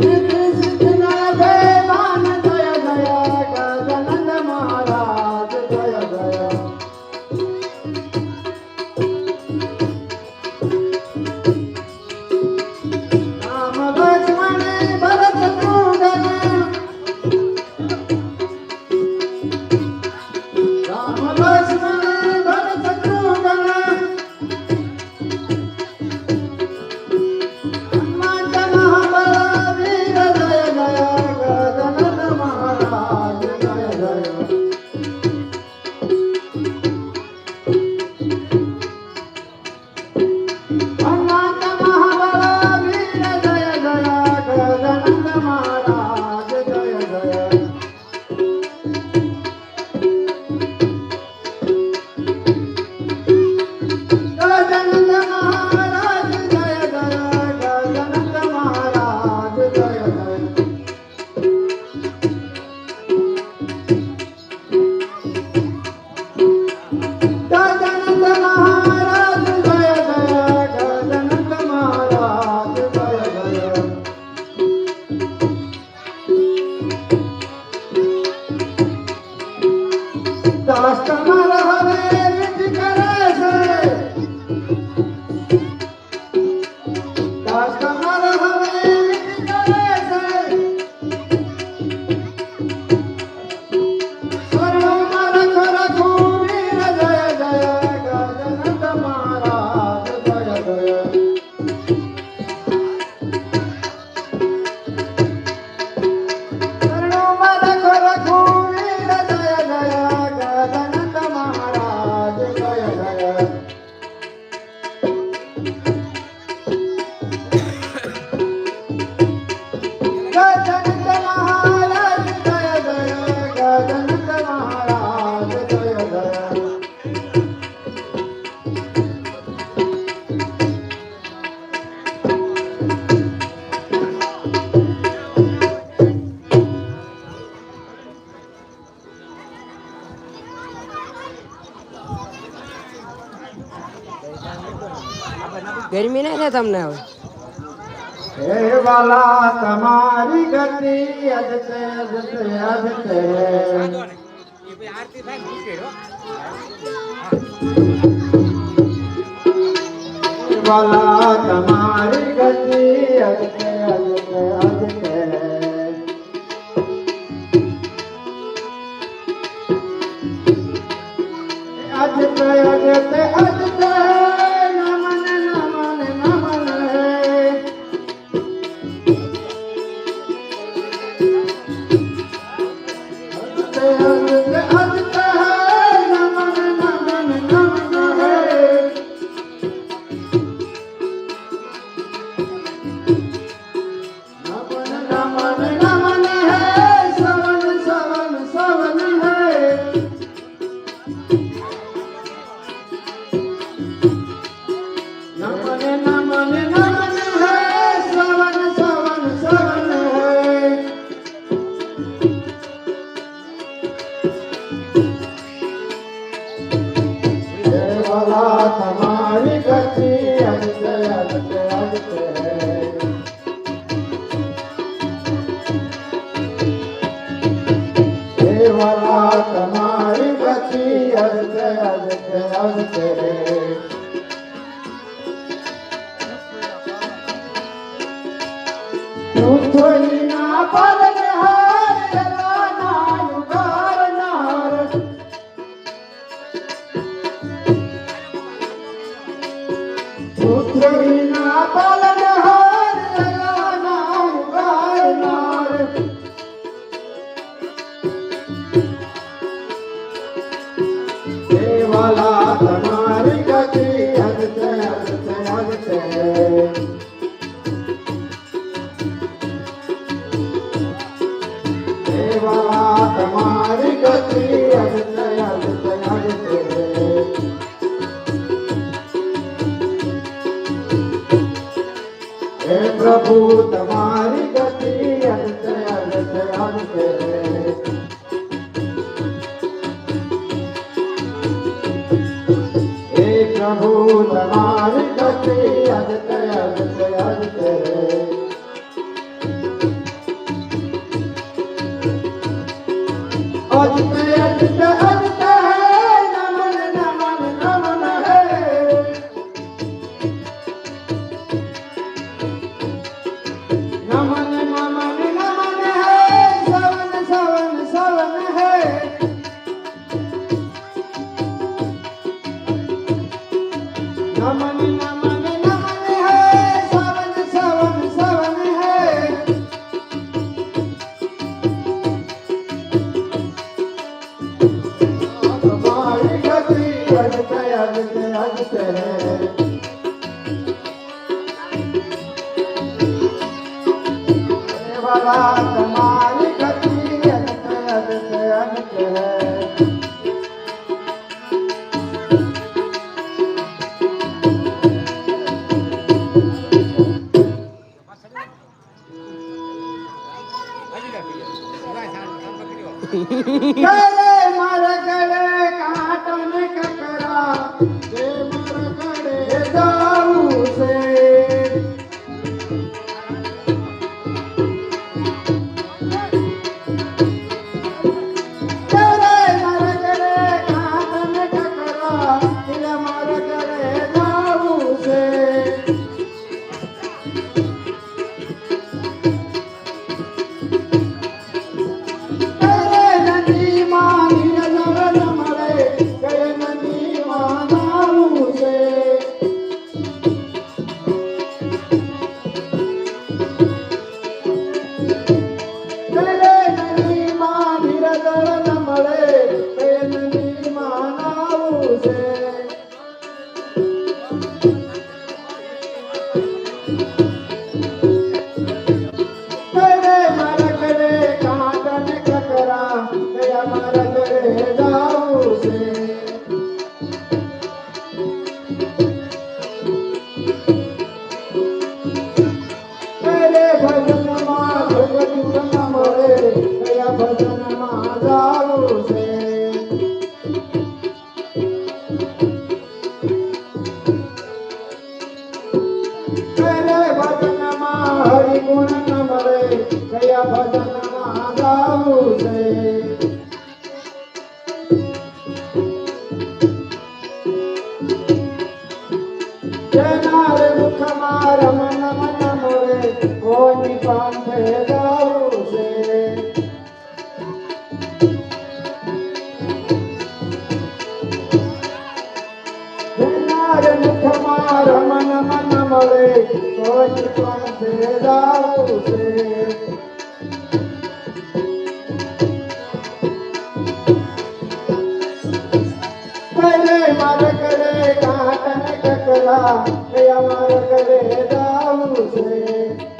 Thank you. ગરમી નહીં થાય તમને હવે? હે વાલા, તમારી ગતિ અજતે અજતે અજતે આરતી થાય મૂકે વાલા, તમારી ગતિ અજતે અજતે અજતે અજતે અજતે અજતે até a terra. Thank you. Hey. God Thank you. करे काटन ककला करे दाऊ से।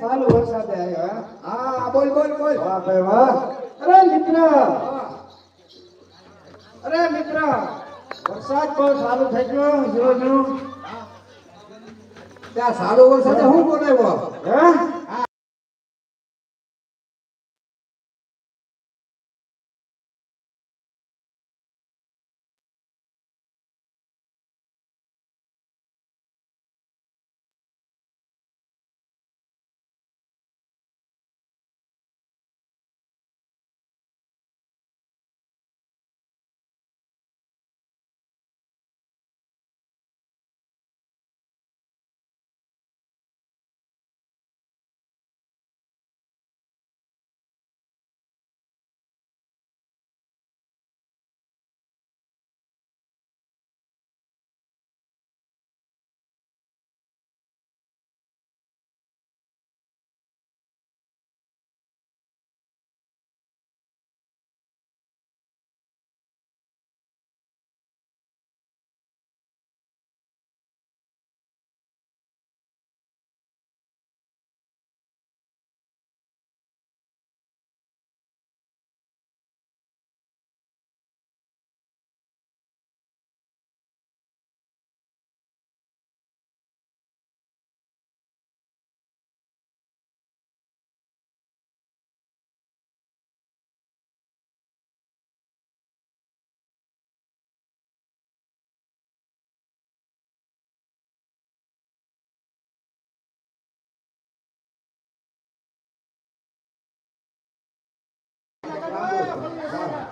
સારું વરસાદ આવ્યો હા બોલ બોલ બોલ વાહ ભાઈ વાહ અરે મિત્ર અને મિત્ર વરસાદ બહુ સારું થઈ ગયો જોજો. ત્યાં સારો વરસાદ? હું બોલાવ્યો? હા?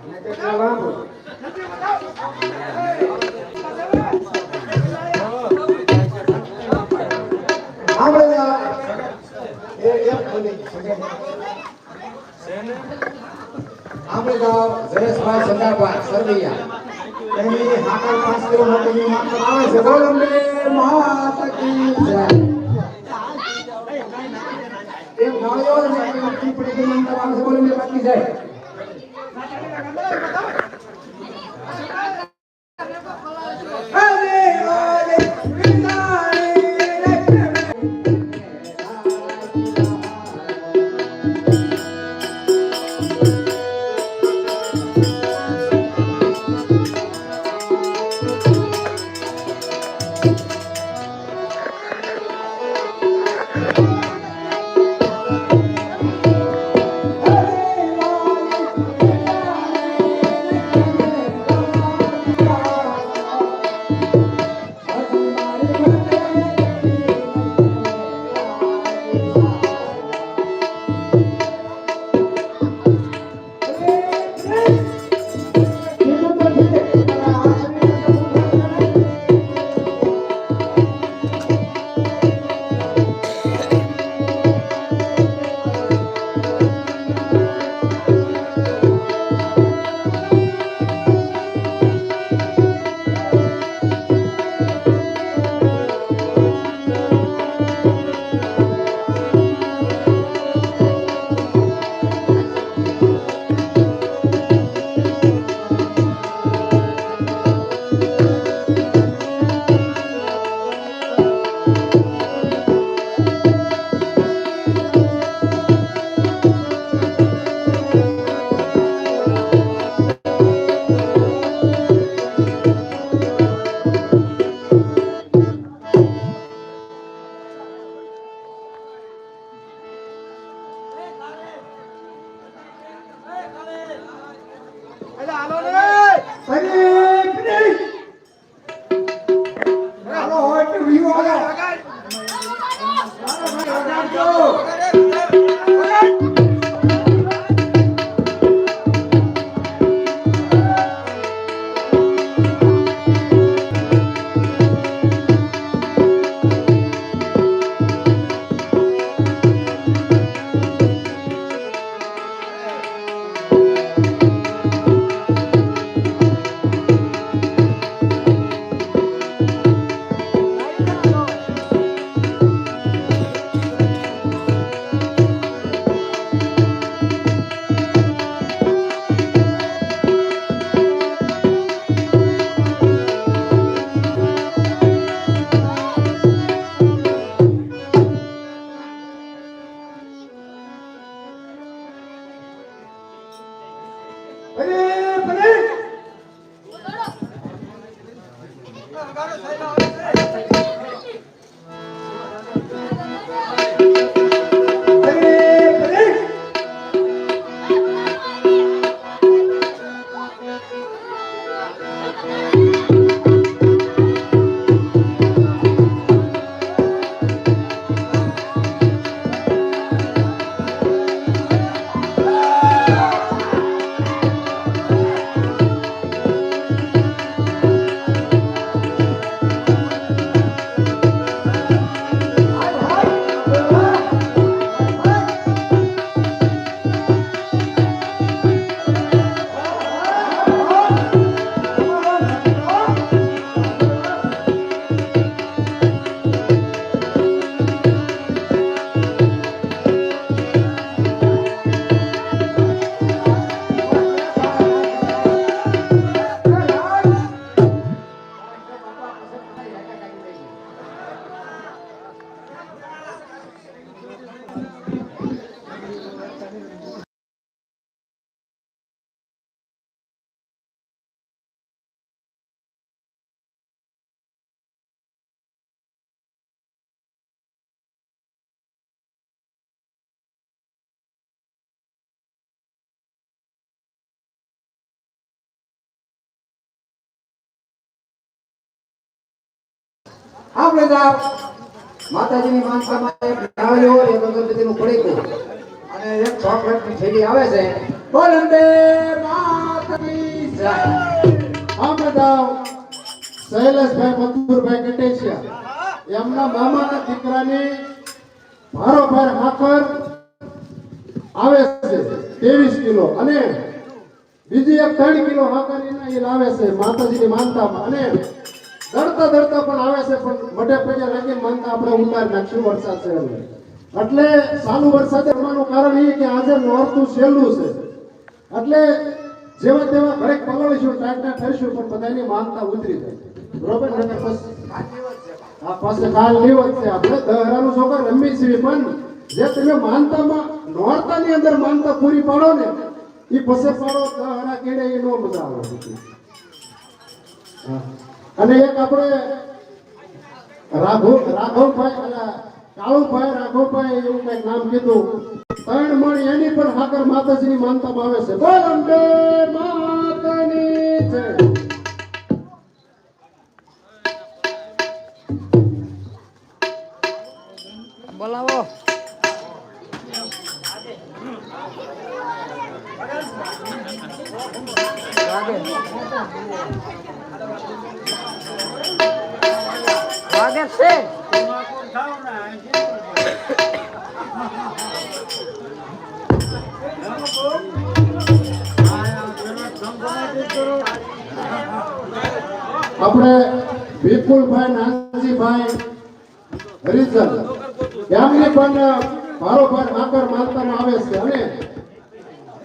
આપણે જાઓ જયેશભાઈ સરદારભાઈ સરવૈયા કી જય. Давай, давай. అదే అలానే આપણે જાઓ માતાજીની માનસામાં એક ડાળી હોય, એક અગરબત્તીનું પડીકું. અને એક ચોકલેટની થેલી આવે છે. બોલંદે અંબે જય. આપણે બધા શૈલેષભાઈ મથુરભાઈ કટેશિયા. એમના મામાના દીકરાની ભારો ભાર માખર આવે છે ત્રેવીસ કિલો. અને બીજી એક ત્રણ કિલો હાકર એ લાવે છે માતાજીની માનતામાં. અને દરતા દરતા પણ આવે છે, પણ મઢે પગે લાગી માનતા આપણે ઉતારી નાખશું, વરસાદ છે એટલે. સાલું વરસાદ થવાનું કારણ એ કે આજે નોરતું સહેલું છે. એટલે જેવા તેવા ઘરે પગડીશું ટાટા થઈશું પણ બધાની માનતા ઉતરી જાય. બરોબર નકર બસ. આ પાસે કાલ નિવત છે આપણે. દહરાનું છોકર રમી છીએ પણ જે તમે માનતામાં નોરતાની અંદર માનતા પૂરી પાડો ને એ પછી પાડો, દહરા કેડે એ નો મજા આવે. હા. અને એક આપણે રાઘો રાઘવભાઈ અલા કાળુભાઈ રાઘવભાઈ એવું કંઈક નામ કીધું. ત્રણ મણ એની પણ હાકર માતાજીની માનતામાં આવે છે. બોલ અંબે માતાની હરિજન. એમને પણ ભારોભાર આકર માનતા આવે છે, અને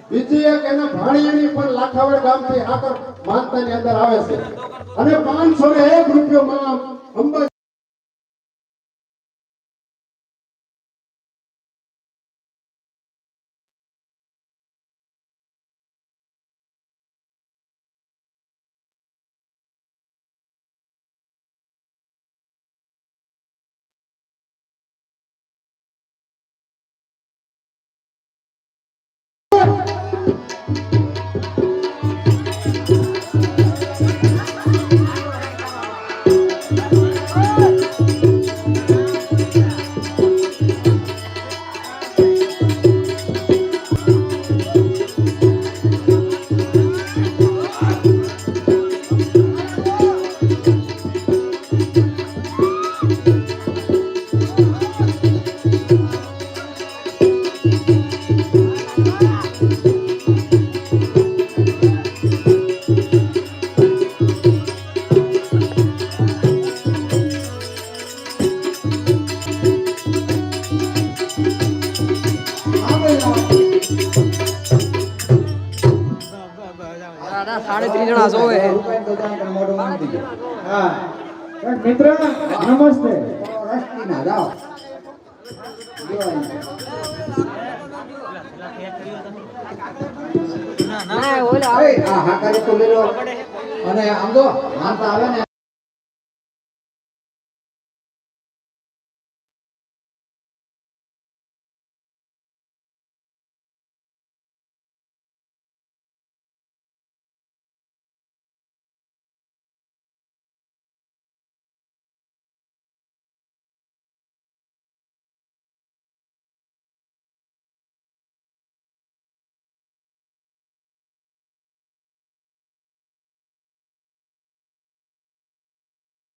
બીજી એક એના ભાણિયાની પણ લાખાવડ ગામથી આકર માનતાની અંદર આવે છે. અને પાંચસો ને એક અંબાજી નમસ્તે. રસ્તીના જાઓ અને આમ તો માનતા આવે ને.